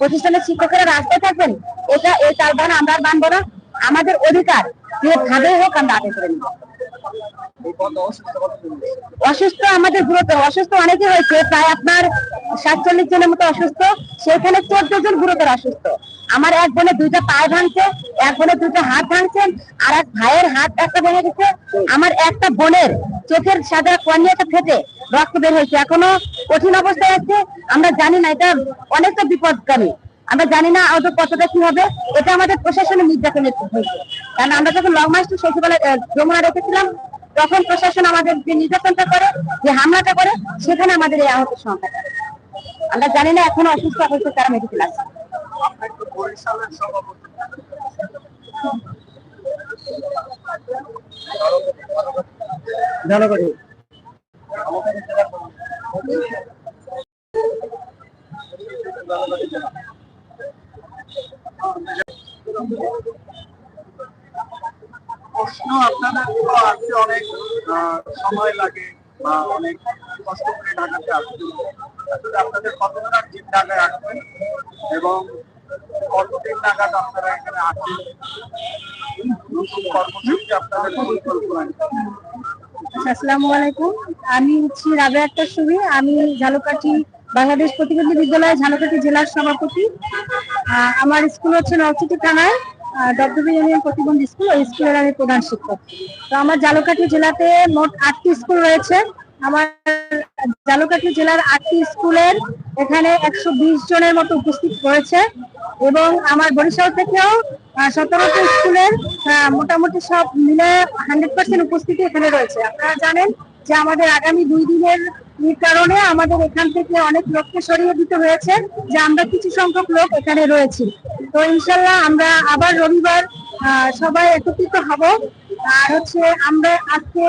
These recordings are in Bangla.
প্রতিষ্ঠানের শিক্ষকেরা রাস্তায় থাকবেন, এটা এই তার বান আমরা বানবো না। আমাদের অধিকার যেভাবে হোক আমরা আদায় করে অসুস্থ আমাদের গুরুতর অসুস্থ অনেকে হয়েছে, প্রায় আপনার সাতচল্লিশ জনের মতো অসুস্থ, সেখানে চোদ্দ জন গুরুতর অসুস্থ। আমার এক বোনের দুইটা পায়ে ভাঙছে, এক বোনের দুইটা হাত ভাঙছেন আর এক ভাইয়ের হাত একটা ভেঙে গেছে। আমার একটা বোনের চোখের সাদা কর্নিয়াটা ফেটে রক্ত বের হয়েছে। এখনও কঠিন অবস্থায় আছে। আমরা জানি না, এটা অনেকটা বিপদগামী। আমরা জানি না আদৌ কতটা কি হবে। এটা আমাদের প্রশাসনের নির্যাতনের হয়েছে। কারণ আমরা যখন লং মার্চ সচিবালয় যমুনা রেখেছিলাম তখন প্রশাসন আমাদের যে নির্যাতনটা করে, যে হামলাটা করে, সেখানে আমাদের এই আহত সংখ্যাটা আমরা জানি না এখনও অসুস্থ অবস্থা তারা মেডিকেল আছে। প্রশ্ন আপনাদের তো আসতে অনেক সময় লাগে বা অনেক কষ্ট করে ঢাকাতে আসতে। আসলে আপনাদের আর টিম ঢাকায় আসবেন এবং কতদিন নাগাদ আপনারা এখানে আসেন। কর্মসূচি আপনাদের আসসালামু আলাইকুম। আমি হচ্ছি রাবেয়া আক্তার সুমি আমি ঝালকাঠি বাংলাদেশ প্রতিবন্ধী বিদ্যালয় ঝালকাঠি জেলার সভাপতি। আমার স্কুল হচ্ছে নলছিটি থানায় দপ্তরী ইউনিয়ন প্রতিবন্ধী স্কুল। ওই স্কুলের আমি প্রধান শিক্ষক। তো আমার ঝালকাঠি জেলাতে মোট আটটি স্কুল রয়েছে। আমার ঝালকাঠি জেলার আটটি স্কুলের এখানে একশো বিশ জনের মতো উপস্থিত রয়েছে। এবং আমার বরিশাল থেকেও সতেরোটি স্কুলের মোটামুটি সব মিলে হান্ড্রেড পার্সেন্ট উপস্থিতি এখানে রয়েছে। আপনারা জানেন যে আমাদের আগামী দুই দিনের কারণে আমাদের এখান থেকে অনেক লোককে সরিয়ে দিতে হয়েছে যে আমরা কিছু সংখ্যক লোক এখানে রয়েছি। তো ইনশাল্লাহ আমরা আবার রবিবার সবাই একত্রিত হব। আর হচ্ছে আমরা আজকে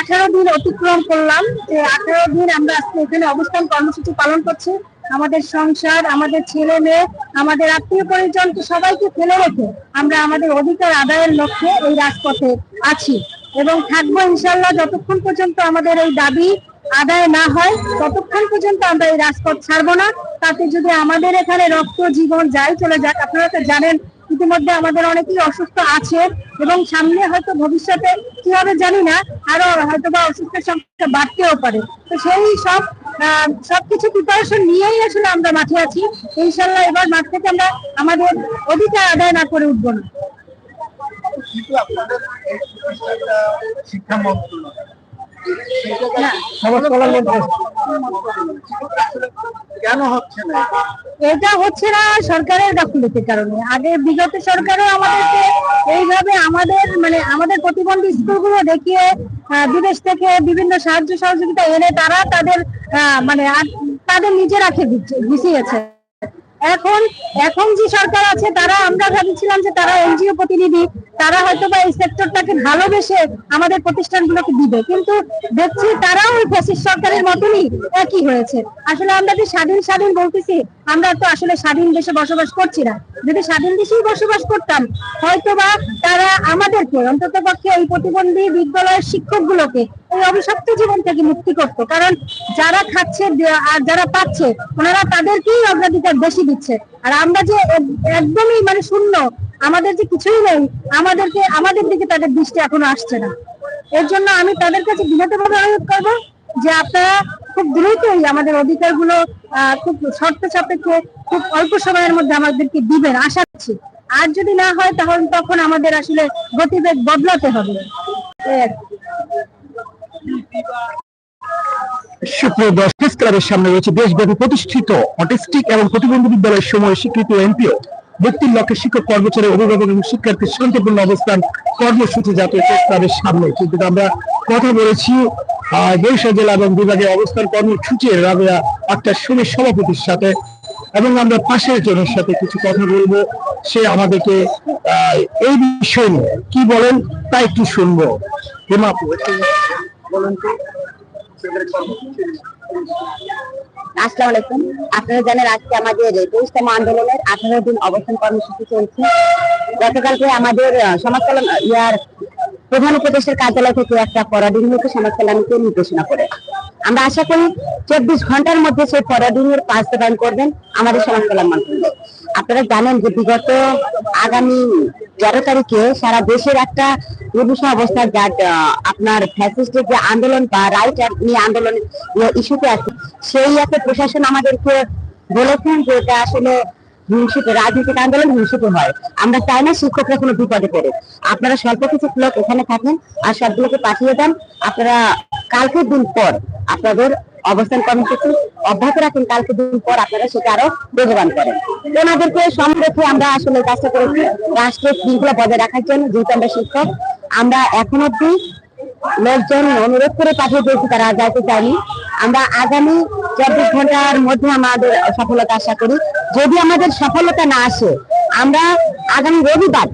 আঠারো দিন অতিক্রম করলাম যে আঠারো দিন আমরা আজকে এখানে অবস্থান কর্মসূচি পালন করছি। আমাদের সংসার, আমাদের ছেলে মেয়ে, আমাদের আত্মীয় পরিজনকে সবাইকে ফেলে রেখে আমরা আমাদের অধিকার আদায়ের লক্ষ্যে এই রাজপথে আছি। এবং থাকব ইনশাল্লাহ যতক্ষণ পর্যন্ত আমাদের এই দাবি আদায় না হয়, ততক্ষণ পর্যন্ত আমরা এই রাজপথ ছাড়বো না। তাতে যদি আমাদের এখানে রক্ত জীবন যায় চলে যাক, আপনারা তো জানেন, ইতিমধ্যে আমাদের অনেকেই অসুস্থ আছে এবং সামনে হয়তো ভবিষ্যতে কি হবে জানি না, আরও হয়তো বা অসুস্থের সংখ্যা বাড়তেও পারে। তো সেই সব সবকিছু প্রিপারেশন নিয়েই আসলে আমরা মাঠে আছি। ইনশাল্লাহ এবার মাঠ থেকে আমরা আমাদের অধিকার আদায় না করে উঠবো না। আসলে কেন হচ্ছে না? এটা হচ্ছে না সরকারের গাফিলতির কারণে। আগে বিগত সরকারও আমাদেরকে এইভাবে আমাদের মানে আমাদের প্রতিবন্ধী স্কুলগুলো দেখিয়ে আহ, বিদেশ থেকে বিভিন্ন সাহায্য সহযোগিতা এনে তারা তাদের মানে আর- তাদের নিজেরা খেয়ে দিচ্ছে এখন এখন যে সরকার আছে, তারা আমরা ভাবছিলাম যে তারা এনজিও প্রতিনিধি, তারা হয়তো বা এই সেক্টরটাকে ভালোবেসে আমাদের প্রতিষ্ঠানগুলোকে দিবে। কিন্তু দেখছি তারাও ওই ফ্যাসিস্ট সরকারের মতনই একই হয়েছে। আসলে আমরা যে স্বাধীন স্বাধীন বলতেছি, আমরা তো আসলে স্বাধীন দেশে বসবাস করছি না। যদি স্বাধীন দেশেই বসবাস করতাম হয়তো বা তারা আমাদেরকে অন্তত পক্ষে এই প্রতিবন্ধী বিদ্যালয়ের শিক্ষকগুলোকে অভিশপ্ত জীবন থেকে মুক্তি করত। কারণ যারা খাচ্ছে আর যারা পাচ্ছে ওনারা তাদেরকেই অগ্রাধিকার বেশি দিচ্ছে। আর আমরা যে একদমই মানে শূন্য আমাদের যে কিছুই নেই আমাদেরকে আমাদের দিকে তাদের দৃষ্টি এখনও আসছে না। এর জন্য আমি তাদের কাছে বিনীতভাবে অনুরোধ করব যে আপনারা খুব দ্রুতই আমাদের অধিকারগুলো আহ, খুব শর্ত সাপেক্ষে খুব অল্প সময়ের মধ্যে আমাদেরকে দিবেন আশা করছি। আর যদি না হয় তাহলে তখন আমাদের আসলে গতিবেগ বদলাতে হবে। সুপ্রিয় প্রতিষ্ঠিত অটিস্টিক এবং প্রতিবন্ধী বিদ্যালয়ের সময় স্বীকৃত এমপিও কর্মচারী অভিভাবক এবং অবস্থান কর্মসূচি জাতীয় কথা বলেছি বরিশাল জেলা এবং বিভাগে অবস্থান কর্মসূচির রাবেয়া আক্তার সুমির সভাপতির সাথে এবং আমরা পাশের জনের সাথে কিছু কথা বলব। সে আমাদেরকে এই বিষয় কি বলেন তা একটু শুনব। হেমা আপু, একটু আলাইকুম। আপনারা জানেন আজকে আমাদের তেইশতম আন্দোলনের আঠারো দিন অবস্থান কর্মসূচি চলছে। গতকালকে আমাদের সমাজ কল্যাণ ইয়ার প্রধান উপদেষ্টার কার্যালয় থেকে একটা পরাধীন হতে সমাজ কল্যাণকে নির্দেশনা করে। আমরা আশা করি চব্বিশ ঘণ্টার মধ্যে সেই এর বাস্তবায়ন করবেন আমাদের সমাজ কল্যাণ মন্ত্রণালয়। আপনারা জানেন যে বিগত আগামী তেরো তারিখে সারা দেশের একটা দুর্বিষহ অবস্থা যা আপনার ফ্যাসিস্টের যে আন্দোলন বা রাইট নিয়ে আন্দোলন ইস্যুতে আছে, সেই একটা প্রশাসন আমাদেরকে বলেছেন যে এটা আসলে হিংসিত রাজনৈতিক আন্দোলন হিংসিত হয় আমরা চাই না শিক্ষকরা কোনো বিপদে পড়ে আপনারা স্বল্প কিছু লোক এখানে থাকেন আর সবগুলোকে পাঠিয়ে দেন। আপনারা কালকের দিন পর আপনাদের অবস্থান কর্মসূচি অব্যাহত রাখেন। কালকে দিন পর আপনারা সেটা আরও বেগবান করেন। ওনাদেরকে রেখে আমরা আসলে কাজটা করেছি রাষ্ট্রের শৃঙ্খলা বজায় রাখার জন্য। যেহেতু আমরা শিক্ষক, আমরা এখন অব্দি লোকজন অনুরোধ করে পাঠিয়ে দিয়েছি, তারা যাইতে চায়নি। আমরা আগামী চব্বিশ ঘণ্টার মধ্যে আমাদের সফলতা আশা করি। যদি আমাদের সফলতা না আসে, আমরা আগামী রবিবার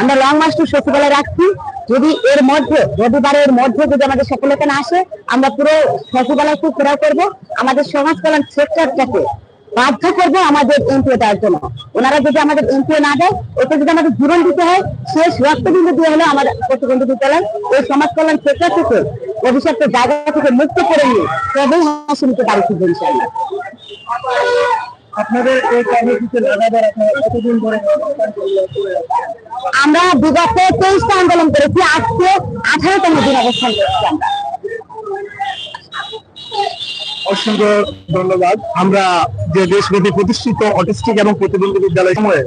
আমরা লং মার্চ টু সচিবালয় রাখছি। যদি এর মধ্যে, রবিবারের মধ্যে যদি আমাদের সফলতা না আসে, আমরা পুরো সচিবালয়কে ঘেরাও করব। আমাদের সমাজ কল্যাণ সেক্টরটাকে বাধ্য করব আমাদের এমপিও দেওয়ার জন্য। ওনারা যদি আমাদের এমপিও না দেয় ওতে যদি আমাদের জীবন দিতে হয়, শেষ রক্তবিন্দু দিয়ে হলো আমাদের প্রতিবন্ধী বিদ্যালয় এই সমাজ কল্যাণ সেক্টর থেকে অভিশপ্ত জায়গা থেকে মুক্ত করে নিয়ে তবেই হাসি নিতে পারি ইনশাল্লাহ আপনাদের এই কর্মসূচি লাগাতার আপনারা কতদিন ধরে? আমরা বিগত তেইশটা আন্দোলন করেছি আজকে আঠারোতম দিন অবস্থান করছি আমরা। অসংখ্য ধন্যবাদ। আমরা যে দেশব্যাপী প্রতিষ্ঠিত অটিস্টিক এবং প্রতিবন্ধী বিদ্যালয় সময়ে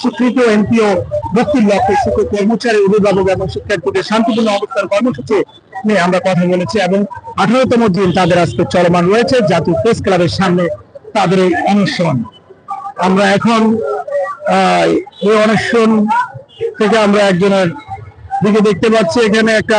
স্বীকৃত এনপিও মুক্তির লক্ষ্যে শিক্ষক কর্মচারী অভিভাবক এবং শিক্ষার্থীদের শান্তিপূর্ণ অবস্থান কর্মসূচি নিয়ে আমরা কথা বলেছি এবং আঠারোতম দিন তাদের আজকে চলমান রয়েছে। জাতীয় প্রেস ক্লাবের সামনে তাদের এই অনশন। আমরা এখন এই অনশন থেকে আমরা একজনের দিকে দেখতে পাচ্ছি, এখানে একটা